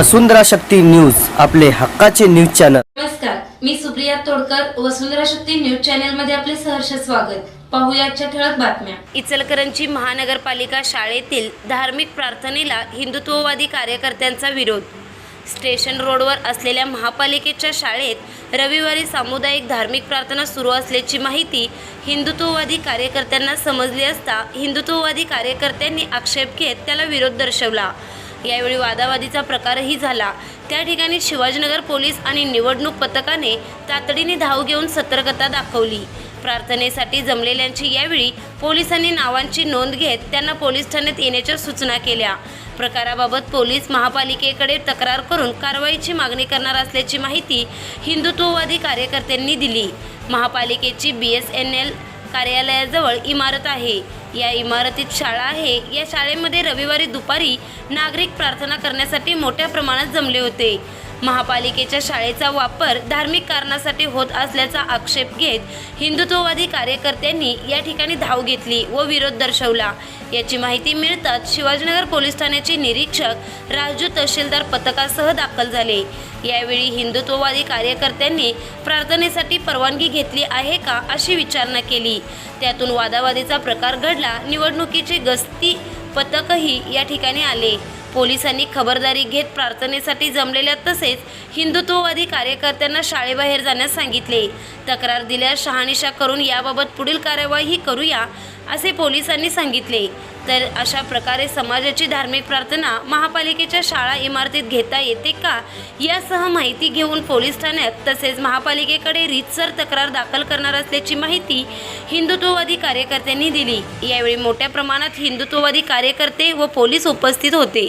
वसुंधरा Shakti news आपले हक्काचे news channel. नमस्कार मी सुप्रिया तोडकर वसुंधरा शक्ती न्यूज चॅनलमध्ये आपले सहर्ष स्वागत. पाहूया आजच्या ठळक बातम्या. इचलकरंजी महानगरपालिका शाळेतील धार्मिक प्रार्थनेला हिंदुत्ववादी कार्यकर्त्यांचा विरोध. स्टेशन रोडवर असलेल्या महापालिकेच्या शाळेत रविवारी सामुदायिक धार्मिक प्रार्थना सुरू असल्याची माहिती हिंदुत्ववादी कार्यकर्त्यांना समजली असता हिंदुत्ववादी कार्यकर्त्यांनी आक्षेप घेत त्याला विरोध दर्शवला. यावेळी वादावादीचा प्रकारही झाला. त्या ठिकाणी शिवाजीनगर पोलीस आणि निवडणूक पथकाने तातडीने धाव घेऊन सतर्कता दाखवली. प्रार्थनेसाठी जमलेल्यांची यावेळी पोलिसांनी नावांची नोंद घेत त्यांना पोलीस ठाण्यात येण्याच्या सूचना केल्या. प्रकाराबाबत पोलीस महापालिकेकडे तक्रार करून कारवाईची मागणी करणार असल्याची माहिती हिंदुत्ववादी कार्यकर्त्यांनी दिली. महापालिकेची बी एस एन एल कार्यालयाजवळ इमारत आहे. या इमारतीत शाळा आहे. या शाळेमध्ये रविवारी दुपारी नागरिक प्रार्थना करण्यासाठी मोठ्या प्रमाणात जमले होते. महापालिकेच्या शाळेचा वापर धार्मिक कारणासाठी होत असल्याचा आक्षेप घेत हिंदुत्ववादी कार्यकर्त्यांनी या ठिकाणी धाव घेतली व विरोध दर्शवला. याची माहिती मिळताच शिवाजीनगर पोलीस ठाण्याचे निरीक्षक राजू तहसीलदार पथकासह दाखल झाले. यावेळी हिंदुत्ववादी कार्यकर्त्यांनी प्रार्थनेसाठी परवानगी घेतली आहे का अशी विचारणा केली. त्यातून वादावादीचा प्रकार घडला निवडणुकीचे गस्ती पथकही या ठिकाणी आले. पोलिसांनी खबरदारी घेत प्रार्थनेसाठी जमलेल्या तसेच हिंदुत्ववादी कार्यकर्त्यांना शाळेबाहेर जाण्यास सांगितले. तक्रार दिल्यास शहानिशा करून याबाबत पुढील कार्यवाही करूया असे पोलिसांनी सांगितले. तर अशा प्रकारे समाजाची धार्मिक प्रार्थना महापालिकेच्या शाळा इमारतीत घेता येते का यासह माहिती घेऊन पोलीस ठाण्यात तसेच महापालिकेकडे रीतसर तक्रार दाखल करणार असल्याची माहिती हिंदुत्ववादी कार्यकर्त्यांनी दिली. यावेळी मोठ्या प्रमाणात हिंदुत्ववादी कार्यकर्ते व पोलीस उपस्थित होते.